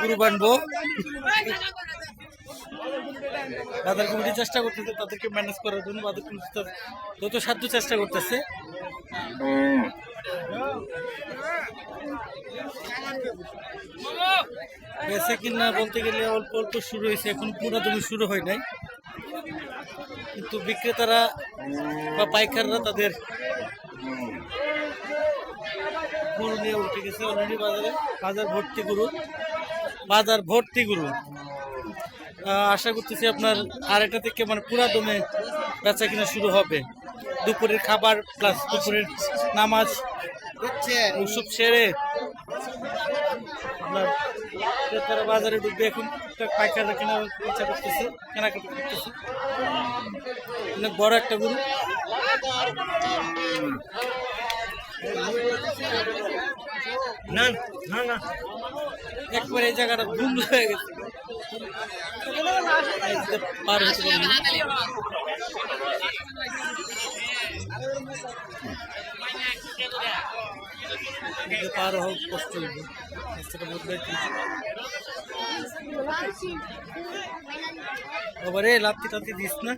গরু বানবো বাজার কমিটি চেষ্টা করতেছে, তাদেরকে ম্যানেজ করার জন্য বাজার কমিটি যত সাধ্য চেষ্টা করতেছে। বেছে কিনা বলতে গেলে অল্প অল্প শুরু হয়েছে এখন পুরোদমে শুরু হয় নাই। কিন্তু বিক্রেতারা বা পাইকাররা তাদের গরু নিয়ে উঠে গেছে অলরেডি বাজারে। বাজার ভর্তি গরু। বাজার ভর্তি গরু। আশা করতেছি আপনার আড়াইটা থেকে মানে পুরা দমে বেচা কিনা শুরু হবে। দুপুরের খাবার প্লাস দুপুরের নামাজ উৎসব সেরে আপনার ক্রেতারা বাজারে ঢুকবে এখন পাইকাররা কেনা ইচ্ছা করতেছে, কেনাকাটা করতেছে। অনেক বড় একটা গরু। না না না। একবারে এই জায়গাটা ঘুম হয়ে গেছে। পার হতে না। এই যে পার হোক কষ্ট হইবে রাস্তাটা বদলাই আবার এই লাত্তি টাত্তি দিস না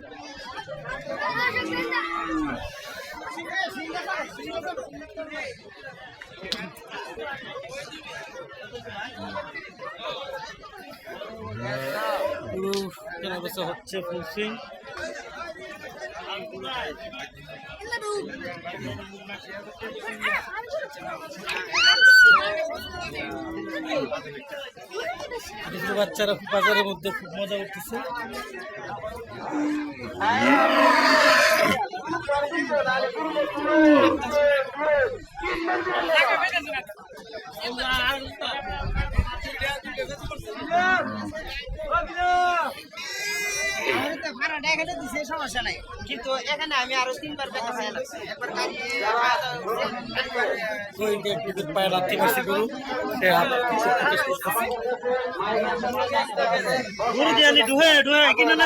পুরো কেনা বেচা হচ্ছে ফুল সুইং কিছু বাচ্চারা বাজারের মধ্যে খুব মজা করতেছে সমস্যা নাই। কিন্তু এখানে আমি আরও তিনবার দেখা হয় একবার গাড়ি একটু পায়ে লাথি মারছে গরু সে হাত কিছু প্রকাশ করতেছে। গরু দিয়ে আনি ডুহে ডুহে কিনা না।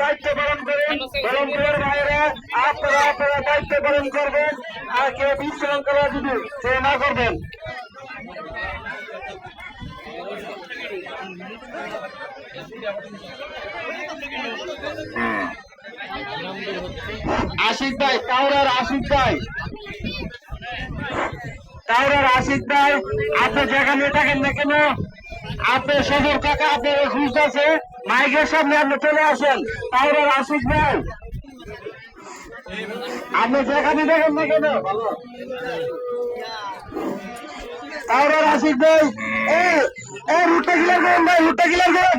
দায়িত্ব পালন দায়িত্ব পালন করবেন আর কেউ না করবেন আশিক ভাই কাউরার আশিক ভাই। কাউরার আশিক ভাই, আপনি যেখানে থাকেন না কেন? আপনি সদর কাকা আপনার খুঁজতেছে মাইকের সামনে আপনি চলে আসেন। কাউরার আশিক ভাই, আপনি যেখানে দেখেন না কেন? কাউরার আশিক ভাই এ রুটটা কিলার করেন ভাই রুটটা কিলার করেন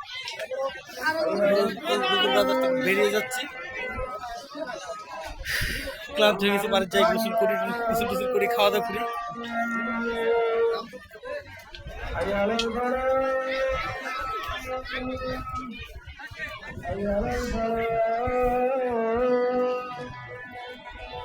বেরিয়ে যাচ্ছি। ক্লান্ত হয়ে গেছি, বাড়ির যাই গোসল করি, গোসল টুসল করি খাওয়া দাওয়া করি